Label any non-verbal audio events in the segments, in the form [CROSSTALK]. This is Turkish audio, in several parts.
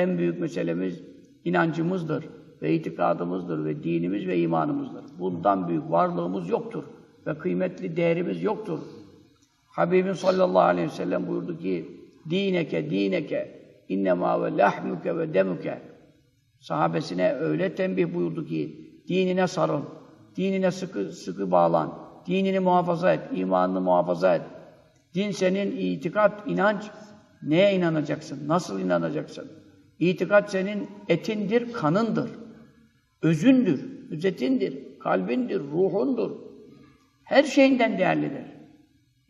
En büyük meselemiz inancımızdır ve itikadımızdır ve dinimiz ve imanımızdır. Bundan büyük varlığımız yoktur ve kıymetli değerimiz yoktur. Habibim sallallahu aleyhi ve sellem buyurdu ki dineke dineke innema ve lahmuke ve demuke sahabesine öyle tembih buyurdu ki dinine sarıl, dinine sıkı sıkı bağlan, dinini muhafaza et, imanını muhafaza et. Din senin itikat, inanç. Neye inanacaksın? Nasıl inanacaksın? İtikat senin etindir, kanındır. Özündür, üzetindir, kalbindir, ruhundur. Her şeyinden değerlidir.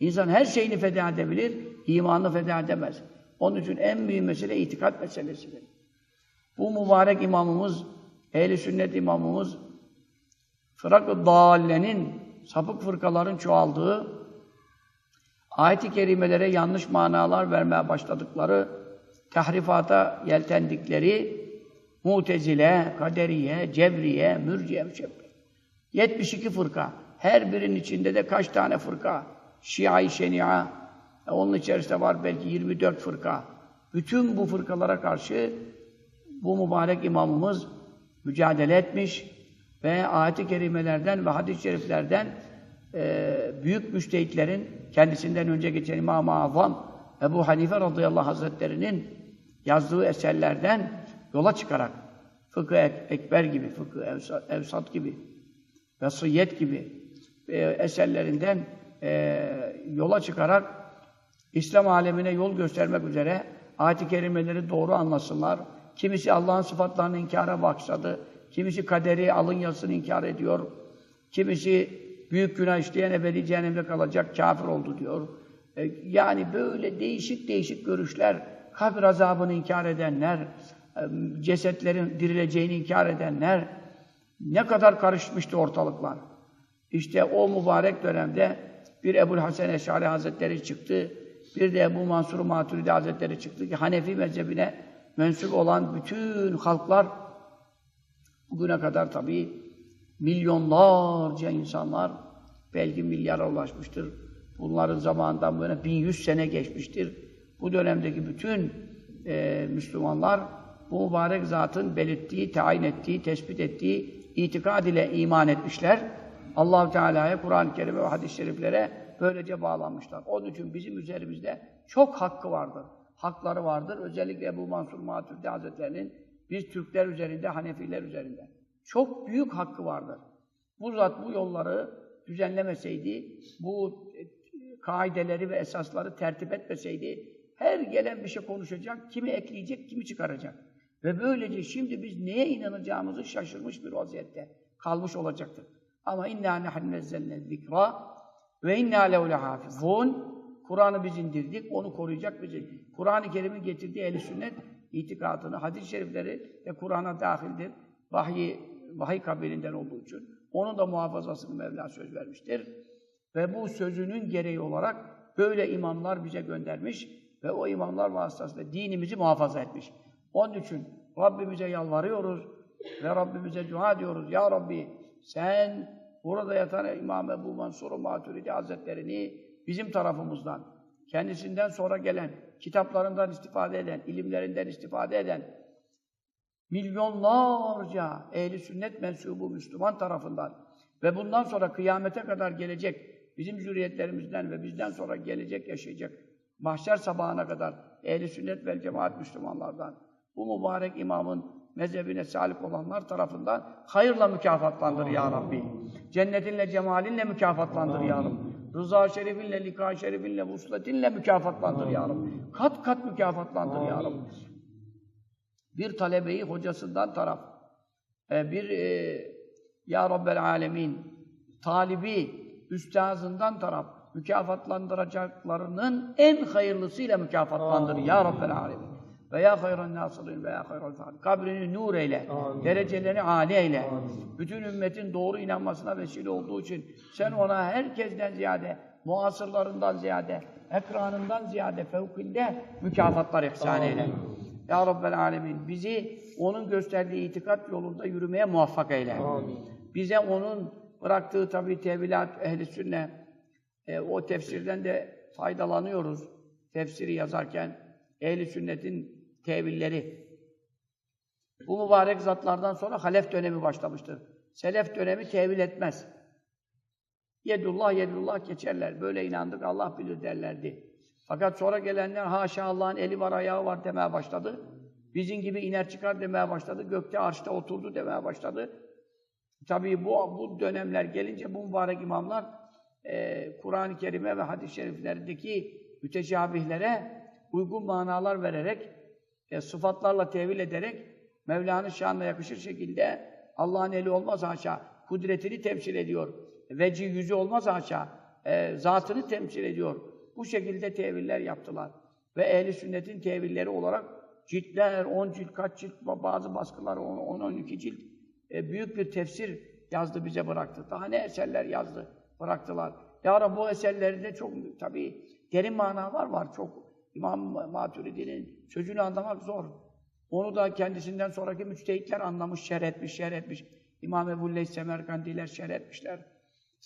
İnsan her şeyini feda edebilir, imanını feda edemez. Onun için en büyük mesele itikat meselesidir. Bu mübarek imamımız, ehli sünnet imamımız, fırak-ı dâllenin, sapık fırkaların çoğaldığı, ayet-i kerimelere yanlış manalar vermeye başladıkları, tahrifata yeltendikleri, Mutezile, Kaderiye, Cebriye, Mürciye, Müşebbe. 72 fırka. Her birinin içinde de kaç tane fırka? Şia-i Şenia. E, onun içerisinde var belki 24 fırka. Bütün bu fırkalara karşı bu mübarek imamımız mücadele etmiş ve ayet-i kerimelerden ve hadis-i şeriflerden e, büyük müştehitlerin kendisinden önce geçen İmam-ı Azam Ebu Hanife radıyallahu hazretlerinin yazdığı eserlerden yola çıkarak fıkıh ekber gibi, fıkıh evsat, gibi, vesiyet gibi e, eserlerinden e, yola çıkarak İslam alemine yol göstermek üzere ayet-i kerimeleri doğru anlasınlar. Kimisi Allah'ın sıfatlarını inkara başladı. Kimisi kaderi alın yazısını inkar ediyor. Kimisi büyük günah işleyen ebedi cehennemde kalacak kafir oldu diyor. E, yani böyle değişik değişik görüşler, kabir azabını inkar edenler, e, cesetlerin dirileceğini inkar edenler, ne kadar karışmıştı ortalıklar. İşte o mübarek dönemde bir Ebu'l Hasan Eş'ari Hazretleri çıktı, bir de Ebu Mansur Maturidi Hazretleri çıktı ki Hanefi mezhebine mensup olan bütün halklar bugüne kadar tabii milyonlarca insanlar belki milyara ulaşmıştır. Bunların zamanından böyle 1100 sene geçmiştir. Bu dönemdeki bütün e, Müslümanlar bu mübarek zatın belirttiği, tayin ettiği, tespit ettiği itikad ile iman etmişler. allah Teala'ya, Kur'an-ı Kerim ve hadis-i şeriflere böylece bağlanmışlar. Onun için bizim üzerimizde çok hakkı vardır. Hakları vardır. Özellikle Ebu Mansur Maturidi Hazretleri'nin biz Türkler üzerinde, Hanefiler üzerinde. Çok büyük hakkı vardır. Bu zat bu yolları düzenlemeseydi, bu kaideleri ve esasları tertip etmeseydi, her gelen bir şey konuşacak, kimi ekleyecek, kimi çıkaracak. Ve böylece şimdi biz neye inanacağımızı şaşırmış bir vaziyette kalmış olacaktır. Ama inna nahnu nezzelne zikra ve inna lehu lehafizun. Kur'an'ı biz indirdik, onu koruyacak bizi. Kur'an-ı Kerim'in getirdiği ehl sünnet itikadını, hadis-i şerifleri de Kur'an'a dahildir. Vahiy, vahiy kabilinden olduğu için. Onun da muhafazasını Mevla söz vermiştir. Ve bu sözünün gereği olarak böyle imamlar bize göndermiş ve o imamlar vasıtasıyla dinimizi muhafaza etmiş. Onun için Rabbimize yalvarıyoruz ve Rabbimize dua ediyoruz. Ya Rabbi sen burada yatan İmam Ebu Mansur Maturidi Hazretlerini bizim tarafımızdan, kendisinden sonra gelen, kitaplarından istifade eden, ilimlerinden istifade eden milyonlarca ehli sünnet mensubu Müslüman tarafından ve bundan sonra kıyamete kadar gelecek bizim zürriyetlerimizden ve bizden sonra gelecek yaşayacak mahşer sabahına kadar ehli sünnet vel cemaat Müslümanlardan bu mübarek imamın mezhebine salik olanlar tarafından hayırla mükafatlandır ya Rabbi. Cennetinle, cemalinle mükafatlandır ya Rabbi. Rıza şerifinle, lika şerifinle, vusletinle mükafatlandır ya Rabbi. Kat kat mükafatlandır ya Rabbi. Bir talebeyi hocasından taraf, e, bir e, Ya Rabbel Alemin talibi üstazından taraf mükafatlandıracaklarının en hayırlısıyla mükafatlandır ya Rabbel Alemin. Ve ya hayran nasirin ve ya hayran fahri. Kabrini nur eyle. Amin. Derecelerini âli eyle. Amin. Bütün ümmetin doğru inanmasına vesile olduğu için sen ona herkesten ziyade, muasırlarından ziyade, ekranından ziyade fevkinde mükafatlar ihsan eyle. Ya Rabbel Alemin bizi onun gösterdiği itikat yolunda yürümeye muvaffak eyle. Amin. Bize onun bıraktığı tabi tevilat ehli sünne e, o tefsirden de faydalanıyoruz. Tefsiri yazarken ehli sünnetin tevilleri Bu mübarek zatlardan sonra halef dönemi başlamıştır. Selef dönemi tevil etmez. Yedullah, yedullah geçerler. Böyle inandık, Allah bilir derlerdi. Fakat sonra gelenler haşa Allah'ın eli var, ayağı var demeye başladı. Bizim gibi iner çıkar demeye başladı. Gökte, arşta oturdu demeye başladı. Tabii bu, bu dönemler gelince bu mübarek imamlar e, Kur'an-ı Kerim'e ve hadis-i şeriflerdeki müteşabihlere uygun manalar vererek, e, sıfatlarla tevil ederek Mevla'nın şanına yakışır şekilde Allah'ın eli olmaz haşa, kudretini temsil ediyor. Veci yüzü olmaz haşa, e, zatını temsil ediyor. Bu şekilde teviller yaptılar. Ve ehli sünnetin tevilleri olarak ciltler, 10 cilt, kaç cilt, bazı baskılar 10-12 cilt e, büyük bir tefsir yazdı bize bıraktı. Daha ne eserler yazdı, bıraktılar. Ya Rabbi bu eserlerinde çok tabii derin manalar var çok. İmam Maturidi'nin sözünü anlamak zor. Onu da kendisinden sonraki müçtehitler anlamış, şerh etmiş, şerh etmiş. İmam Ebu Leys Semerkandiler şerh etmişler.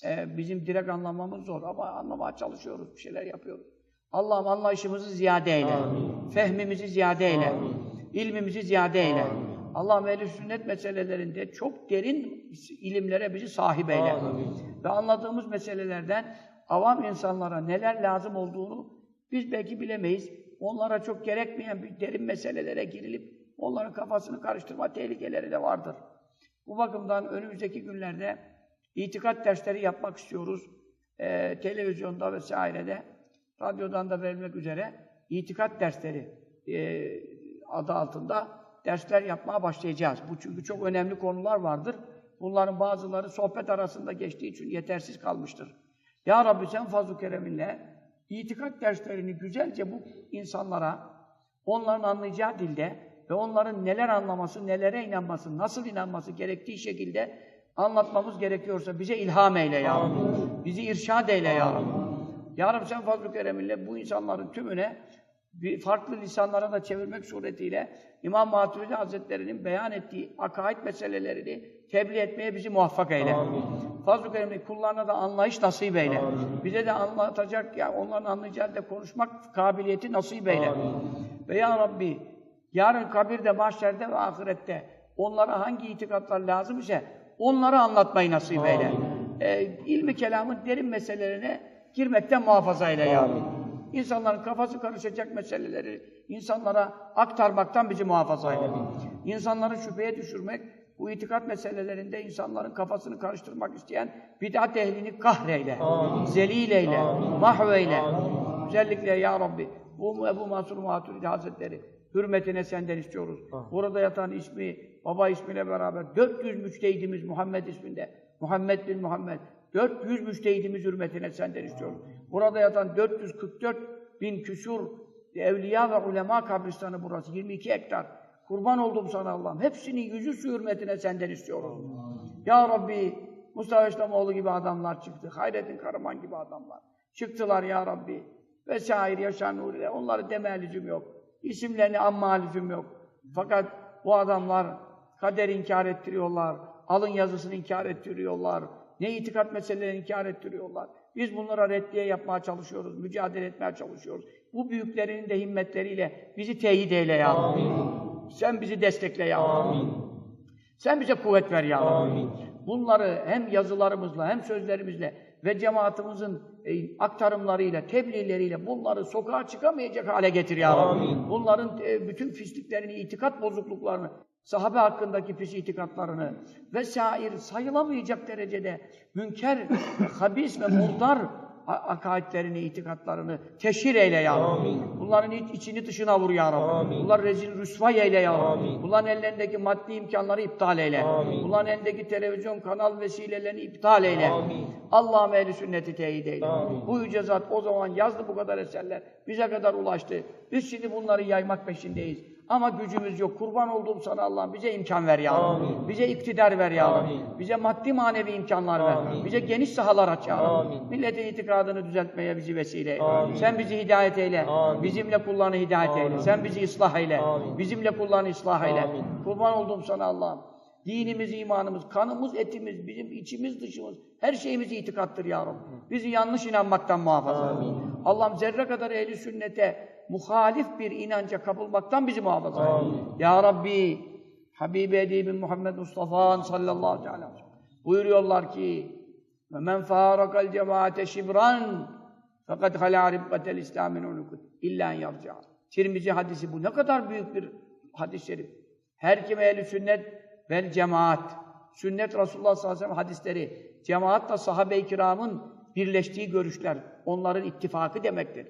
Ee, bizim direkt anlamamız zor ama anlamaya çalışıyoruz, bir şeyler yapıyoruz. Allah'ım anlayışımızı ziyade eyle. Amin. Fehmimizi ziyade eyle. Amin. İlmimizi ziyade eyle. Amin. Allah ehl sünnet meselelerinde çok derin ilimlere bizi sahip eyle. Amin. Ve anladığımız meselelerden avam insanlara neler lazım olduğunu biz belki bilemeyiz. Onlara çok gerekmeyen bir derin meselelere girilip onların kafasını karıştırma tehlikeleri de vardır. Bu bakımdan önümüzdeki günlerde itikat dersleri yapmak istiyoruz. Ee, televizyonda vesairede, radyodan da verilmek üzere itikat dersleri e, adı altında dersler yapmaya başlayacağız. Bu çünkü çok önemli konular vardır. Bunların bazıları sohbet arasında geçtiği için yetersiz kalmıştır. Ya Rabbi sen fazl-ı kereminle itikat derslerini güzelce bu insanlara, onların anlayacağı dilde ve onların neler anlaması, nelere inanması, nasıl inanması gerektiği şekilde anlatmamız gerekiyorsa bize ilham eyle ya Rabbi. Bizi irşad eyle ya Rabbi. Ya Rabbi sen fazl-ı kereminle bu insanların tümüne bir farklı lisanlara da çevirmek suretiyle İmam Maturidi Hazretleri'nin beyan ettiği akaid meselelerini tebliğ etmeye bizi muvaffak eyle. Fazl-ı Kerim'in kullarına da anlayış nasip eyle. Amin. Bize de anlatacak, ya onların anlayacağı da konuşmak kabiliyeti nasip eyle. Amin. Ve ya Rabbi, yarın kabirde, mahşerde ve ahirette onlara hangi itikatlar lazım ise onları anlatmayı nasip Amin. eyle. Ee, ilmi kelamın derin meselelerine girmekten muhafaza eyle ya Rabbi. İnsanların kafası karışacak meseleleri insanlara aktarmaktan bizi muhafaza eyle. İnsanları şüpheye düşürmek, bu itikat meselelerinde insanların kafasını karıştırmak isteyen bid'at ehlini kahreyle, Amin. zelil eyle, mahveyle. Özellikle ya Rabbi bu Ebu Mansur Maturidi Hazretleri hürmetine senden istiyoruz. Amin. Burada yatan ismi, baba ismiyle beraber 400 müçtehidimiz Muhammed isminde. Muhammed bin Muhammed. 400 müçtehidimiz hürmetine senden istiyoruz. Burada yatan 444 bin küsur evliya ve ulema kabristanı burası. 22 hektar. Kurban oldum sana Allah'ım. Hepsinin yüzü su hürmetine senden istiyoruz. Ya Rabbi, Mustafa İslamoğlu gibi adamlar çıktı. Hayrettin Karaman gibi adamlar. Çıktılar ya Rabbi. Vesaire Yaşar Nuri'de. Onları deme yok. İsimlerini anma yok. Fakat bu adamlar kader inkar ettiriyorlar. Alın yazısını inkar ettiriyorlar. Ne itikat meselelerini inkar ettiriyorlar. Biz bunlara reddiye yapmaya çalışıyoruz, mücadele etmeye çalışıyoruz. Bu büyüklerinin de himmetleriyle bizi teyit eyle ya Amin. Sen bizi destekle ya Amin. Sen bize kuvvet ver ya Amin. Bunları hem yazılarımızla hem sözlerimizle ve cemaatimizin e, aktarımlarıyla, tebliğleriyle bunları sokağa çıkamayacak hale getir ya Rabbi. Bunların e, bütün pisliklerini, itikat bozukluklarını sahabe hakkındaki pis itikatlarını vesaire sayılamayacak derecede münker, [LAUGHS] habis ve murdar akaidlerini, itikatlarını teşhir eyle ya Rabbi. Bunların içini dışına vur ya Rabbi. Amin. Bunlar rezil rüsvay eyle ya Rabbi. Amin. Bunların ellerindeki maddi imkanları iptal eyle. Amin. Bunların elindeki televizyon kanal vesilelerini iptal eyle. Amin. Allah'ım ehli sünneti teyit eyle. Amin. Bu yüce zat o zaman yazdı bu kadar eserler. Bize kadar ulaştı. Biz şimdi bunları yaymak peşindeyiz. Ama gücümüz yok. Kurban olduğum sana Allah'ım bize imkan ver ya Amin. Bize iktidar ver ya Amin. Bize maddi manevi imkanlar Amin. ver. Bize geniş sahalar aç ya Amin. Milletin itikadını düzeltmeye bizi vesile. Amin. Sen bizi hidayet eyle. Amin. Bizimle kullarını hidayet Amin. eyle. Sen bizi ıslah eyle. Amin. Bizimle kullarını ıslah eyle. Amin. Kurban olduğum sana Allah'ım. Dinimiz, imanımız, kanımız, etimiz, bizim içimiz, dışımız, her şeyimiz itikattır ya Rabbi. Bizi yanlış inanmaktan muhafaza. Allah'ım zerre kadar ehli sünnete muhalif bir inanca kapılmaktan bizi muhafaza et. Ya Rabbi Habibi Edibin Muhammed Mustafa sallallahu aleyhi ve sellem buyuruyorlar ki ve men farakal cemaate şibran fakat hala ribbetel İslam'ın unukut illa yarca. Tirmizi hadisi bu ne kadar büyük bir hadis-i şerif. Her kim ehli sünnet vel cemaat. Sünnet Resulullah sallallahu aleyhi ve sellem hadisleri. Cemaat da sahabe-i kiramın birleştiği görüşler. Onların ittifakı demektir.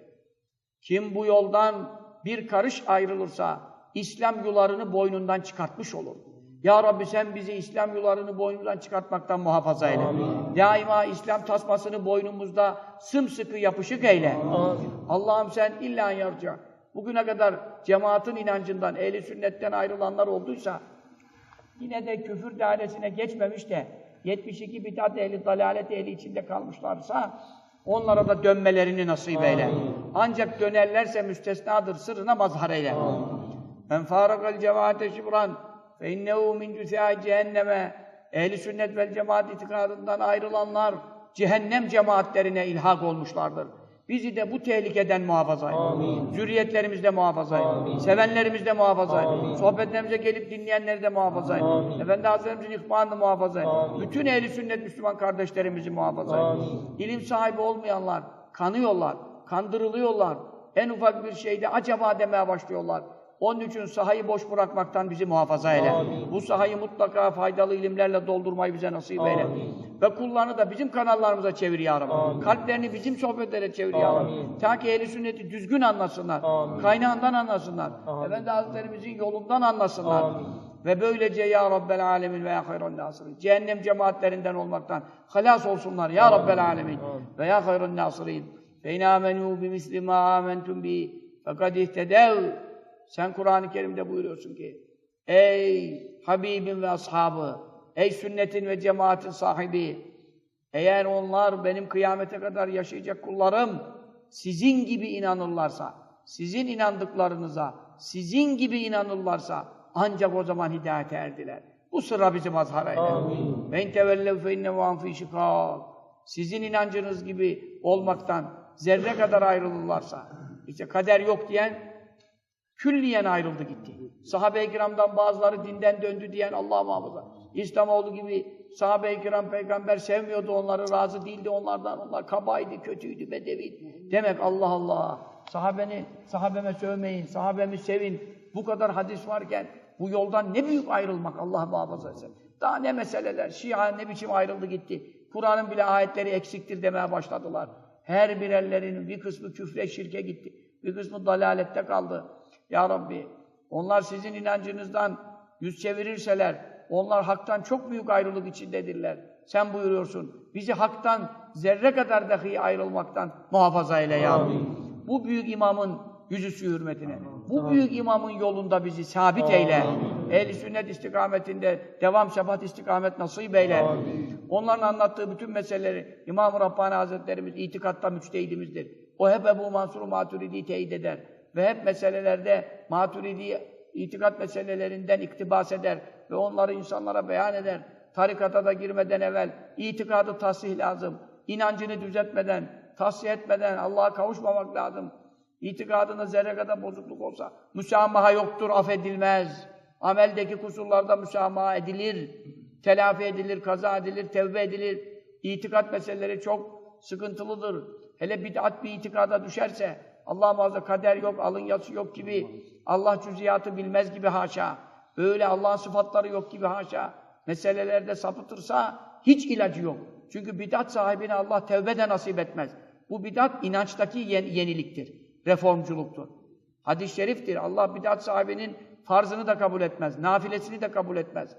Kim bu yoldan bir karış ayrılırsa İslam yularını boynundan çıkartmış olur. Ya Rabbi sen bizi İslam yularını boynumuzdan çıkartmaktan muhafaza eyle. Daima İslam tasmasını boynumuzda sımsıkı yapışık eyle. Allah'ım sen illa yarca. Bugüne kadar cemaatin inancından, ehli sünnetten ayrılanlar olduysa yine de küfür dairesine geçmemiş de 72 bidat ehli, dalalet ehli içinde kalmışlarsa onlara da dönmelerini nasip eyle. Ancak dönerlerse müstesnadır, sırrına mazhar eyle. Men farakal cemaate şibran fe innehu min cüsâ cehenneme ehli sünnet vel cemaat itikadından ayrılanlar cehennem cemaatlerine ilhak olmuşlardır. Bizi de bu tehlikeden muhafaza et. Zürriyetlerimizi de muhafaza et. Sevenlerimizi de muhafaza et. Sohbetlerimize gelip dinleyenleri de muhafaza et. Efendi Hazretlerimizin ihbarını muhafaza et. Bütün ehli sünnet Müslüman kardeşlerimizi muhafaza et. İlim sahibi olmayanlar kanıyorlar, kandırılıyorlar. En ufak bir şeyde acaba demeye başlıyorlar. Onun için sahayı boş bırakmaktan bizi muhafaza eyle. Bu sahayı mutlaka faydalı ilimlerle doldurmayı bize nasip eyle. Ve kullarını da bizim kanallarımıza çevir ya Rabbi. Kalplerini bizim sohbetlere çevir ya Rabbi. Ta ki ehli sünneti düzgün anlasınlar. Kaynağından anlasınlar. Efendi Hazretlerimizin yolundan anlasınlar. Ve böylece ya Rabbel Alemin ve ya hayran nasirin. Cehennem cemaatlerinden olmaktan halas olsunlar ya Rabbel Alemin ve ya hayran nasirin. Fe in amenu bi misli ma amentum bi fekad ihtedev. Sen Kur'an-ı Kerim'de buyuruyorsun ki Ey Habibim ve ashabı, ey sünnetin ve cemaatin sahibi, eğer onlar benim kıyamete kadar yaşayacak kullarım sizin gibi inanırlarsa, sizin inandıklarınıza, sizin gibi inanırlarsa ancak o zaman hidayete erdiler. Bu sıra bizi mazhar eyle. Ve in tevellev fe inne van fi şikâk. Sizin inancınız gibi olmaktan zerre kadar ayrılırlarsa, işte kader yok diyen külliyen ayrıldı gitti. Sahabe-i kiramdan bazıları dinden döndü diyen Allah muhafaza. İslamoğlu gibi sahabe-i kiram peygamber sevmiyordu onları, razı değildi onlardan. Onlar kabaydı, kötüydü, bedeviydi. Demek Allah Allah. Sahabeni, sahabeme sövmeyin, sahabemi sevin. Bu kadar hadis varken bu yoldan ne büyük ayrılmak Allah muhafaza etsin. Daha ne meseleler, Şia ne biçim ayrıldı gitti. Kur'an'ın bile ayetleri eksiktir demeye başladılar. Her birerlerinin bir kısmı küfre, şirke gitti. Bir kısmı dalalette kaldı. Ya Rabbi, onlar sizin inancınızdan yüz çevirirseler, onlar haktan çok büyük ayrılık içindedirler. Sen buyuruyorsun, bizi haktan zerre kadar dahi ayrılmaktan muhafaza eyle ya Rabbi. Bu büyük imamın yüzüsü hürmetine, bu büyük imamın yolunda bizi sabit eyle. Ehl-i sünnet istikametinde devam sebat istikamet nasip eyle. Onların anlattığı bütün meseleleri İmam-ı Rabbani Hazretlerimiz itikatta müçtehidimizdir. O hep Ebu Mansur Maturidi teyit eder ve hep meselelerde maturidi itikat meselelerinden iktibas eder ve onları insanlara beyan eder. Tarikata da girmeden evvel itikadı tasih lazım. İnancını düzeltmeden, tasih etmeden Allah'a kavuşmamak lazım. İtikadında zerre kadar bozukluk olsa müsamaha yoktur, affedilmez. Ameldeki kusurlarda müsamaha edilir, telafi edilir, kaza edilir, tevbe edilir. İtikat meseleleri çok sıkıntılıdır. Hele bid'at bir itikada düşerse Allah muhafaza kader yok, alın yazısı yok gibi, Allah cüziyatı bilmez gibi haşa, öyle Allah'ın sıfatları yok gibi haşa, meselelerde sapıtırsa hiç ilacı yok. Çünkü bidat sahibine Allah tevbe de nasip etmez. Bu bidat inançtaki yeniliktir, reformculuktur. Hadis-i şeriftir. Allah bidat sahibinin farzını da kabul etmez, nafilesini de kabul etmez.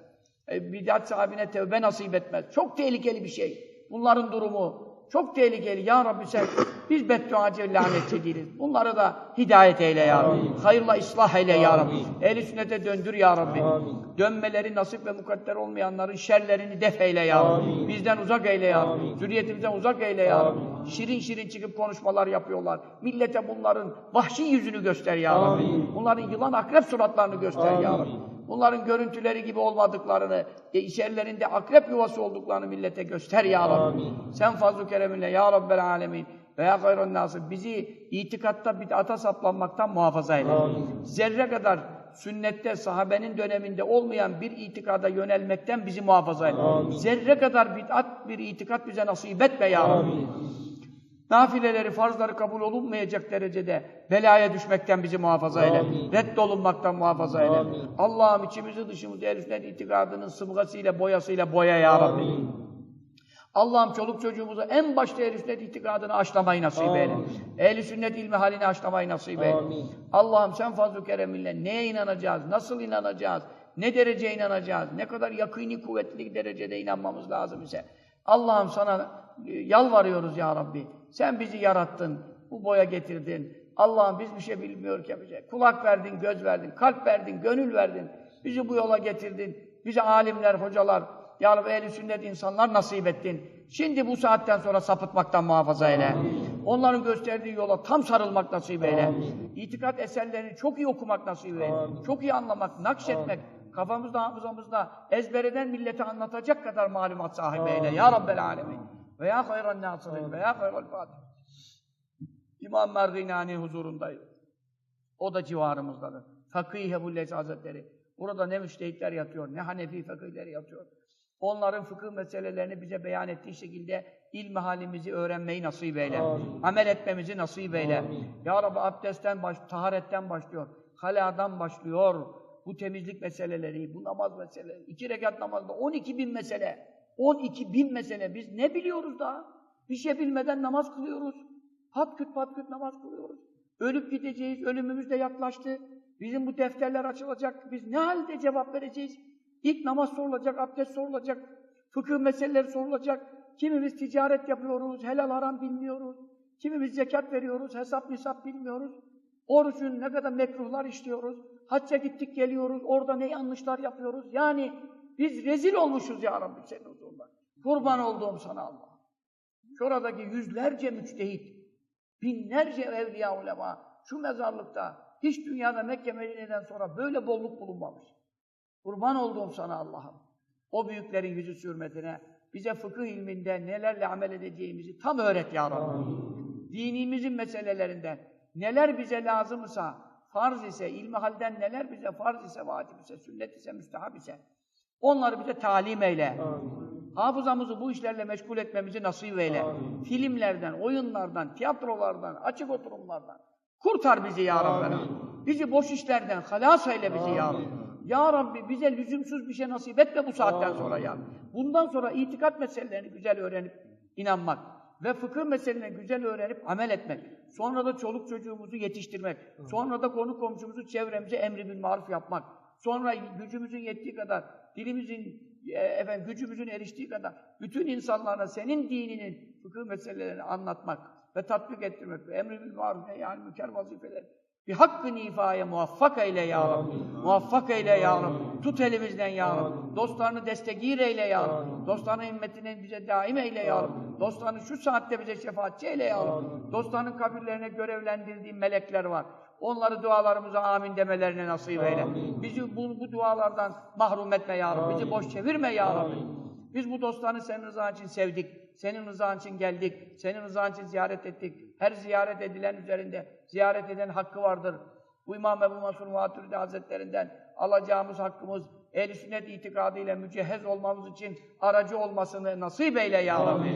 E, bidat sahibine tevbe nasip etmez. Çok tehlikeli bir şey. Bunların durumu çok tehlikeli. Ya Rabbi sen, biz bedduacı lanetçi değiliz. Bunları da hidayet eyle ya Rabbi. Hayırla ıslah eyle ya Rabbi. Ehl-i sünnete döndür ya Rabbi. Dönmeleri nasip ve mukadder olmayanların şerlerini def eyle ya Rabbi. Bizden uzak eyle ya Rabbi. Zürriyetimizden uzak eyle ya Rabbi. Şirin şirin çıkıp konuşmalar yapıyorlar. Millete bunların vahşi yüzünü göster ya Rabbi. Bunların yılan akrep suratlarını göster ya Rabbi. Bunların görüntüleri gibi olmadıklarını, e, içerilerinde akrep yuvası olduklarını millete göster ya Rabbi. Sen fazl-ı kereminle ya Rabbel alemin veya gayrın nasıl bizi itikatta bid'ata saplanmaktan muhafaza eyle. Zerre kadar sünnette, sahabenin döneminde olmayan bir itikada yönelmekten bizi muhafaza eyle. Zerre kadar bid'at bir itikat bize nasip etme ya Rabbi. Nafileleri, farzları kabul olunmayacak derecede belaya düşmekten bizi muhafaza eyle. Reddolunmaktan muhafaza eyle. Allah'ım içimizi dışımızı sünnet itikadının sıbgasıyla, boyasıyla boya ya Rabbi. Allah'ım çoluk çocuğumuza en başta ehl sünnet itikadını aşlamayı nasip eyle. Ehl sünnet ilmi halini aşlamayı nasip eyle. Allah'ım sen fazl-ı kereminle neye inanacağız, nasıl inanacağız, ne derece inanacağız, ne kadar yakini kuvvetli derecede inanmamız lazım ise. Allah'ım sana e, yalvarıyoruz ya Rabbi. Sen bizi yarattın, bu boya getirdin. Allah'ım biz bir şey bilmiyorken bize kulak verdin, göz verdin, kalp verdin, gönül verdin. Bizi bu yola getirdin. Bize alimler, hocalar, ya Rabbi ehl sünnet insanlar nasip ettin. Şimdi bu saatten sonra sapıtmaktan muhafaza eyle. Onların gösterdiği yola tam sarılmak nasip eyle. İtikat eserlerini çok iyi okumak nasip eyle. Çok iyi anlamak, nakşetmek, kafamızda, hafızamızda ezbereden millete anlatacak kadar malumat sahibi eyle. Ya Rabbel Alemin. Ve ya hayran nasirin ve ya hayral fatih. İmam Merdinani huzurundayız. O da civarımızdadır. Fakih Ebu'l Hazretleri. Burada ne müştehitler yatıyor, ne Hanefi fakihleri yatıyor. Onların fıkıh meselelerini bize beyan ettiği şekilde ilmi halimizi öğrenmeyi nasip eyle. Amin. Amel etmemizi nasip eyle. Amin. Ya Rabbi abdestten baş, taharetten başlıyor. Haladan başlıyor. Bu temizlik meseleleri, bu namaz meseleleri. iki rekat namazda 12 bin mesele. 12 bin mesele. Biz ne biliyoruz daha? Bir şey bilmeden namaz kılıyoruz. Hat küt pat küt namaz kılıyoruz. Ölüp gideceğiz, ölümümüz de yaklaştı. Bizim bu defterler açılacak. Biz ne halde cevap vereceğiz? İlk namaz sorulacak, abdest sorulacak, fıkıh meseleleri sorulacak. Kimimiz ticaret yapıyoruz, helal haram bilmiyoruz. Kimimiz zekat veriyoruz, hesap nisap bilmiyoruz. Orucun ne kadar mekruhlar işliyoruz. Hacca gittik geliyoruz, orada ne yanlışlar yapıyoruz. Yani biz rezil olmuşuz ya Rabbi senin huzurunda. Kurban olduğum sana Allah. Şuradaki yüzlerce müçtehit, binlerce evliya ulema, şu mezarlıkta, hiç dünyada Mekke Medine'den sonra böyle bolluk bulunmamış. Kurban olduğum sana Allah'ım. O büyüklerin yüzü hürmetine bize fıkıh ilminde nelerle amel edeceğimizi tam öğret ya Rabbi. Dinimizin meselelerinden neler bize lazımsa, farz ise, ilmi halden neler bize farz ise, vacip ise, sünnet ise, müstehab ise onları bize talim eyle. Amin. Hafızamızı bu işlerle meşgul etmemizi nasip eyle. Amin. Filmlerden, oyunlardan, tiyatrolardan, açık oturumlardan kurtar bizi ya Rabbi. Bizi boş işlerden halas eyle bizi Amin. ya Rabbi. Ya Rabbi bize lüzumsuz bir şey nasip etme bu saatten sonra ya. Bundan sonra itikat meselelerini güzel öğrenip inanmak ve fıkıh meselelerini güzel öğrenip amel etmek. Sonra da çoluk çocuğumuzu yetiştirmek. Sonra da konu komşumuzu çevremize emri bil maruf yapmak. Sonra gücümüzün yettiği kadar, dilimizin, e, efendim, gücümüzün eriştiği kadar bütün insanlara senin dininin fıkıh meselelerini anlatmak ve tatbik ettirmek ve emri bil maruf yani müker vazifeler bir hakkın ifaya muvaffak eyle ya Rabbi. Muvaffak eyle ya Rabbi. Tut elimizden ya Rabbi. Dostlarını destekir eyle ya Rabbi. Dostlarının himmetini bize daim eyle ya Rabbi. Dostlarını şu saatte bize şefaatçi eyle ya Rabbi. Dostlarının kabirlerine görevlendirdiği melekler var. Onları dualarımıza amin demelerine nasip eyle. Bizi bu, bu dualardan mahrum etme ya Rabbi. Bizi boş çevirme ya Rabbi. Biz bu dostlarını senin rızan için sevdik. Senin rızan için geldik. Senin rızan için ziyaret ettik. Her ziyaret edilen üzerinde ziyaret eden hakkı vardır. Bu İmam Ebu Mansur Muhatürdi Hazretlerinden alacağımız hakkımız ehl sünnet itikadıyla mücehhez olmamız için aracı olmasını nasip eyle ya Rabbi.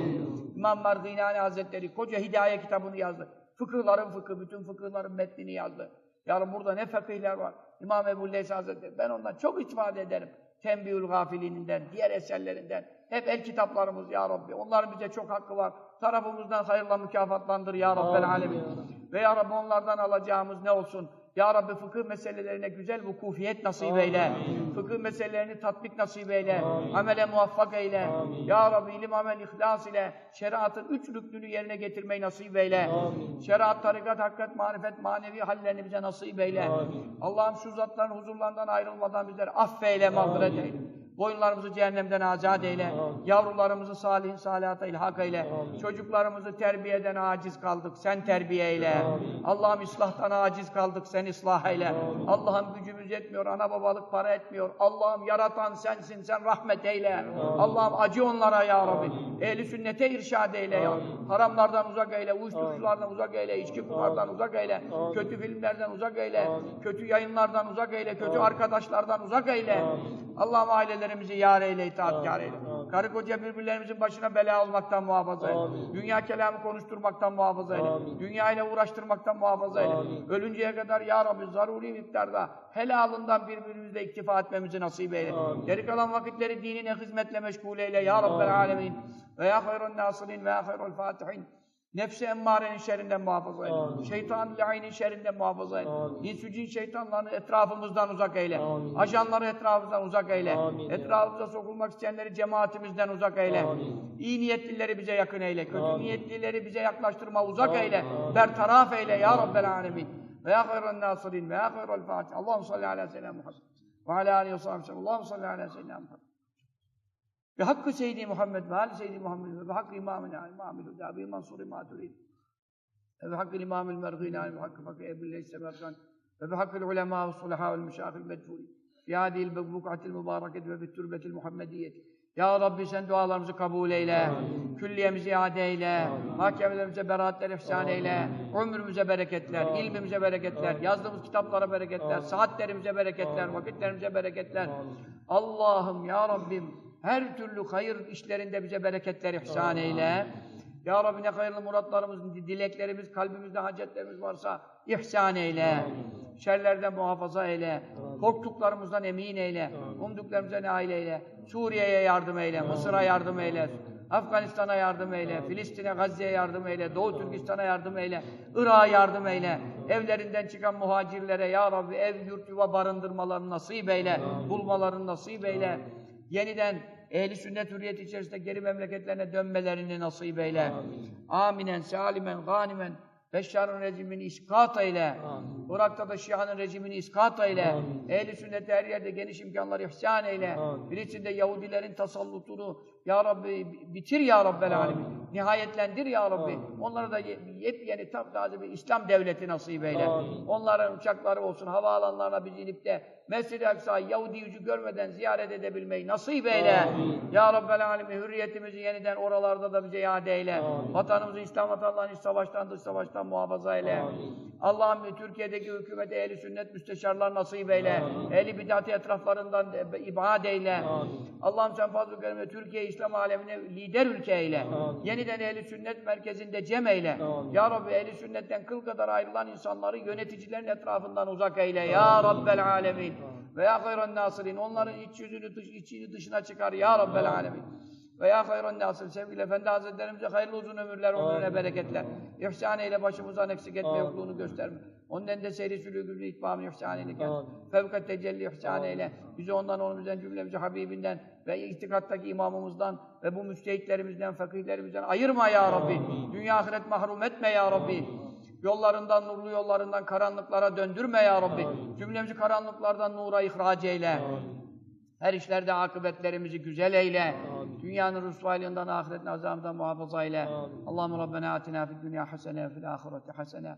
İmam Mardinani Hazretleri koca hidaye kitabını yazdı. Fıkıhların fıkı, bütün fıkıhların metnini yazdı. Yani burada ne fakihler var. İmam Ebu Leys Hazretleri. Ben ondan çok istifade ederim. Tembihül Gafilininden, diğer eserlerinden. Hep el kitaplarımız ya Rabbi. Onların bize çok hakkı var. Tarafımızdan hayırla mükafatlandır ya Rabbel Alemin. Ve ya Rabbi onlardan alacağımız ne olsun? Ya Rabbi fıkıh meselelerine güzel vukufiyet nasip eyle. Amin. Fıkıh meselelerini tatbik nasip eyle. Amin. Amele muvaffak eyle. Amin. Ya Rabbi ilim, amel, ihlas ile şeriatın üç rüknünü yerine getirmeyi nasip eyle. Amin. Şeriat, tarikat, hakikat, marifet, manevi hallerini bize nasip eyle. Allah'ım şu zatların huzurlarından ayrılmadan bizleri affeyle, mağfiret eyle. Boyunlarımızı cehennemden azat eyle. Yavrularımızı salihin salihata ilhak eyle. Çocuklarımızı terbiyeden aciz kaldık. Sen terbiye eyle. Allah'ım ıslahtan aciz kaldık. Sen ıslah eyle. Allah'ım gücümüz yetmiyor. Ana babalık para etmiyor. Allah'ım yaratan sensin. Sen rahmet eyle. Allah'ım acı onlara ya Rabbi. Ehli sünnete irşad eyle ya. Haramlardan uzak eyle. Uyuşturuculardan uzak eyle. içki kumardan uzak eyle. Kötü filmlerden uzak eyle. Kötü yayınlardan uzak eyle. Kötü arkadaşlardan uzak eyle. Allah'ım ailelerimizi yar eyle, itaatkar eyle. Karı koca birbirlerimizin başına bela olmaktan muhafaza eyle. Dünya kelamı konuşturmaktan muhafaza eyle. Dünya ile uğraştırmaktan muhafaza eyle. Ölünceye kadar ya Rabbi zaruri miktarda helalından birbirimizle iktifa etmemizi nasip eyle. Geri kalan vakitleri dinine hizmetle meşgul eyle ya Rabbel alemin. Ve ya hayrun nasirin ve ya hayrul fatihin. Nefsi emmarenin şerrinden muhafaza eyle. Şeytan lainin şerrinden muhafaza eyle. İnsü cin şeytanlarını etrafımızdan uzak eyle. Ajanları etrafımızdan uzak eyle. Etrafımıza sokulmak isteyenleri cemaatimizden uzak eyle. İyi niyetlileri bize yakın eyle. Kötü niyetlileri bize yaklaştırma uzak eyle. Bertaraf eyle ya Rabbel alemin. Ve ya hayran nasirin ve ya hayral fatih. Allahümme salli ala seyyidina Muhammed. Ve ala aleyhi ve sellem. Allahümme salli ala seyyidina Muhammed. Ve hakkı seyyidi Muhammed ve ali seyyidi Muhammed ve hakkı imamina imamil huda ve mansuri maturid. Ve hakkı imamil mergina ve hakkı fakir ebil leyse mergan ve hakkı ulema ve sulaha ve müşahil medfuri. Fi hadil buk'atil mübareket ve fi türbetil Muhammediyeti. Ya Rabbi sen dualarımızı kabul eyle. Külliyemizi iade eyle. Mahkemelerimize beraatler ihsan eyle. Ömrümüze bereketler, ilmimize bereketler, yazdığımız kitaplara bereketler, saatlerimize bereketler, vakitlerimize bereketler. Allah'ım ya Rabbim her türlü hayır işlerinde bize bereketler ihsan eyle. Ya Rabbi ne hayırlı muratlarımız, dileklerimiz, kalbimizde hacetlerimiz varsa ihsan eyle. Şerlerden muhafaza eyle. Korktuklarımızdan emin eyle. Umduklarımıza nail eyle. Suriye'ye yardım eyle. Mısır'a yardım eyle. Afganistan'a yardım eyle. Filistin'e, Gazze'ye yardım eyle. Doğu Türkistan'a yardım eyle. Irak'a yardım eyle. Evlerinden çıkan muhacirlere Ya Rabbi ev, yurt, yuva barındırmalarını nasip eyle. Bulmalarını nasip eyle. Yeniden ehli sünnet hürriyeti içerisinde geri memleketlerine dönmelerini nasip eyle. Aminen, salimen, ganimen, Beşşar'ın rejimini iskat eyle. Irak'ta da Şia'nın rejimini iskat eyle. Ehli sünnet her yerde geniş imkanlar ihsan eyle. Birisinde Yahudilerin tasallutunu Ya Rabbi bitir Ya Rabbel alemin. Nihayetlendir Ya Rabbi. Onlara da yepyeni taptaze bir İslam devleti nasip eyle. Onların uçakları olsun, havaalanlarına biz inip de Mescid-i Aksa'yı Yahudi yüzü görmeden ziyaret edebilmeyi nasip eyle. Ya Rabbel alemin hürriyetimizi yeniden oralarda da bize iade eyle. Vatanımızı İslam vatanlarını iç savaştan dış savaştan muhafaza eyle. Allah'ım Türkiye'deki hükümete ehli sünnet müsteşarlar nasip eyle. Ehli bidat etraflarından ibad eyle. Allah'ım sen fazl-ı kerimle Türkiye İslam alemine lider ülke eyle. Yeniden ehli sünnet merkezinde cem eyle. Ya Rabbi ehli sünnetten kıl kadar ayrılan insanları yöneticilerin etrafından uzak eyle. Ya Rabbel alemin. Ve ya hayran nasirin. Onların iç yüzünü dış, içini dışına çıkar. Ya Rabbel alemin. Ve ya hayran nasir. Sevgili Efendi Hazretlerimize hayırlı uzun ömürler, ömrüne bereketler. İhsan eyle başımızdan eksik etme yokluğunu gösterme. Ondan da seyri sülükünü itbamını ihsan eyle. Fevkat tecelli ihsan eyle. Bizi ondan, onun bizden, cümlemizi Habibinden ve itikattaki imamımızdan ve bu müstehitlerimizden, fakirlerimizden ayırma ya Rabbi. Dünya ahiret mahrum etme ya Rabbi. Yollarından, nurlu yollarından karanlıklara döndürme ya Rabbi. Cümlemizi karanlıklardan nura ihraç eyle. Her işlerde akıbetlerimizi güzel eyle. Dünyanın rüsvaylığından, ahiretin azabından muhafaza eyle. Allahümme Rabbena atina fid dünya hasene ve fil ahireti hasene.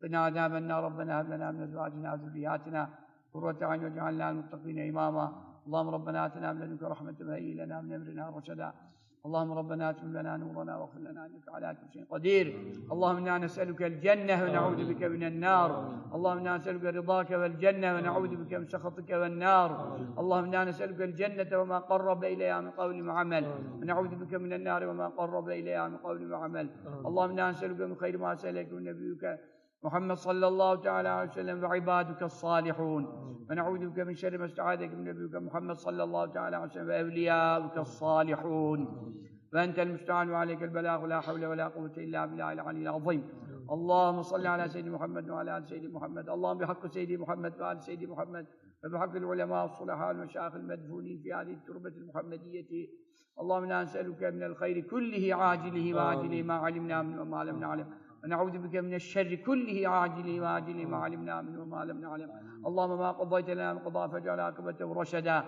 Qina azabenna Rabbena heb lena min ezvacina zürriyatina. Kurrate ayn ve cealna muttaqine imama. Allahümme Rabbena atina min ledunke rahmeten ve heyyi lena min emrina rüşeda. اللهم ربنا اتم لنا نورنا واغفر لنا انك على كل شيء قدير. اللهم أنا نسالك الجنه ونعوذ بك من النار. اللهم أنا نسالك رضاك والجنه ونعوذ بك من سخطك والنار. اللهم أنا نسالك الجنه وما قرب اليها من قول وعمل. ونعوذ بك من النار وما قرب اليها من قول وعمل. اللهم أنا نسالك من خير ما سالك من نبيك محمد صلى الله تعالى عليه وسلم وعبادك الصالحون. ونعوذ بك من شر ما استعاذك من نبيك محمد صلى الله تعالى عليه وسلم وأولياؤك الصالحون. فأنت المستعان وعليك البلاغ لا حول ولا قوة إلا بالله العلي العظيم. اللهم صل على سيدنا محمد وعلى آل سيدنا محمد. اللهم بحق سيدنا محمد وآل سيدنا محمد. وبحق العلماء الصلحاء والمشايخ المدفونين في هذه التربة المحمدية. اللهم أنا نسألك من الخير كله عاجله وآجله ما علمنا منه وما لم نعلم. ونعوذ بك من الشر كله عاجله وآجله ما علمنا منه وما لم نعلم. اللهم ما قضيت لنا من قضاء فاجعل عاقبته رشدا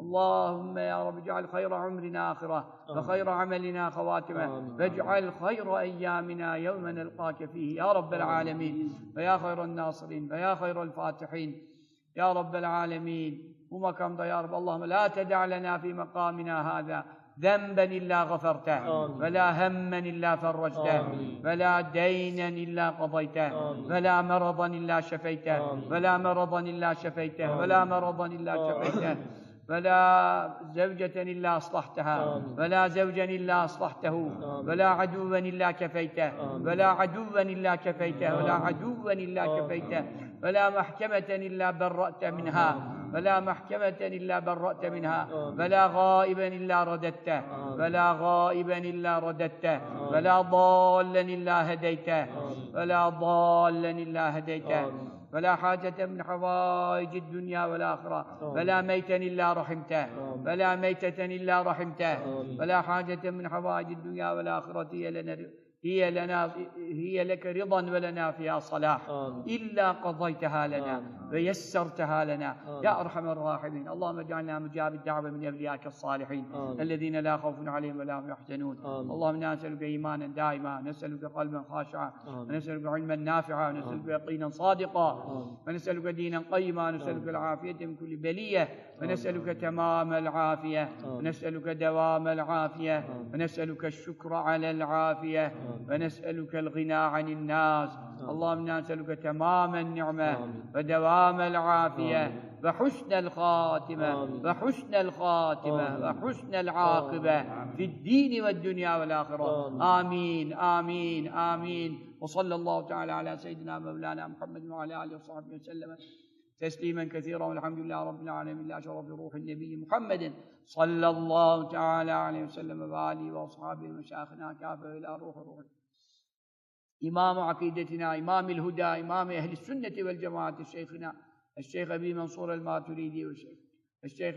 اللهم يا رب اجعل خير عمرنا آخرة وخير عملنا خواتمة. واجعل خير أيامنا يوم نلقاك فيه يا رب العالمين. ويا خير الناصرين ويا خير الفاتحين. يا رب العالمين. bu makamda ya Rabbi Allahümme la ted'a lena fi makamina hâzâ ذنبا إلا غفرته ولا هما إلا فرجته ولا دينا إلا قضيته ولا مرضا إلا شفيته ولا مرضا إلا شفيته ولا مرضا إلا شفيته ولا زوجة إلا أصلحتها ولا زوجا إلا أصلحته ولا عدوا إلا كفيته ولا عدوا إلا كفيته ولا عدوا إلا كفيته ولا محكمة إلا برأت منها ولا محكمة إلا برأت منها ولا غائبا إلا رددته ولا غائبا إلا رددته ولا ضالا إلا هديته ولا ضالا إلا هديته ولا حاجة من حوائج الدنيا والآخرة ولا ميتا إلا رحمته ولا ميتة إلا رحمته ولا حاجة من حوائج الدنيا والآخرة هي لنا هي لنا هي لك رضا ولنا فيها صلاح. إلا قضيتها لنا ويسرتها لنا. يا أرحم الراحمين. اللهم اجعلنا مجاب الدعوة من أوليائك الصالحين الذين لا خوف عليهم ولا هم يحزنون. اللهم إنا نسألك إيمانا دائما نسألك قلبا خاشعا ونسألك علما نافعا ونسألك يقينا صادقا ونسألك دينا قيما ونسألك العافية من كل بلية. ونسألك تمام العافية. ونسألك دوام العافية. ونسألك الشكر على العافية. ونسألك الغنى عن الناس. اللهم نسألك تمام النعمة ودوام العافية. وحسن الخاتمة. وحسن الخاتمة. وحسن العاقبة في الدين والدنيا والآخرة. آمين. آمين. آمين. وصلى الله تعالى على سيدنا مولانا محمد وعلى آله وصحبه وسلم. تسليما كثيرا والحمد لله رب العالمين لا شرف روح النبي محمد صلى الله تعالى عليه وسلم وآله وأصحابه ومشايخنا كافة إلى روح روح. إمام عقيدتنا إمام الهدى إمام أهل السنة والجماعة شيخنا الشيخ أبي منصور الماتريدي والشيخ الشيخ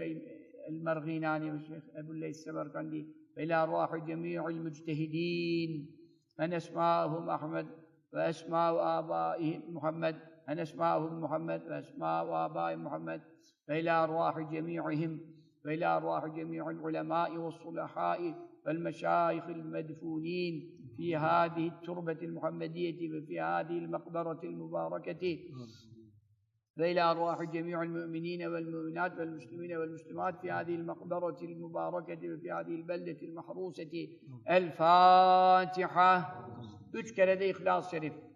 المرغيناني والشيخ أبو الليث السمرقندي إلى أرواح جميع المجتهدين. من أسماءهم أحمد وأسماء آبائهم محمد أن أسماءهم محمد وأسماء آباء محمد وإلى أرواح جميعهم وإلى أرواح جميع العلماء والصلحاء والمشايخ المدفونين في هذه التربة المحمدية وفي هذه المقبرة المباركة. وإلى أرواح جميع المؤمنين والمؤمنات والمسلمين والمسلمات في هذه المقبرة المباركة وفي هذه البلدة المحروسة. الفاتحة. kere de İhlas-ı Şerif.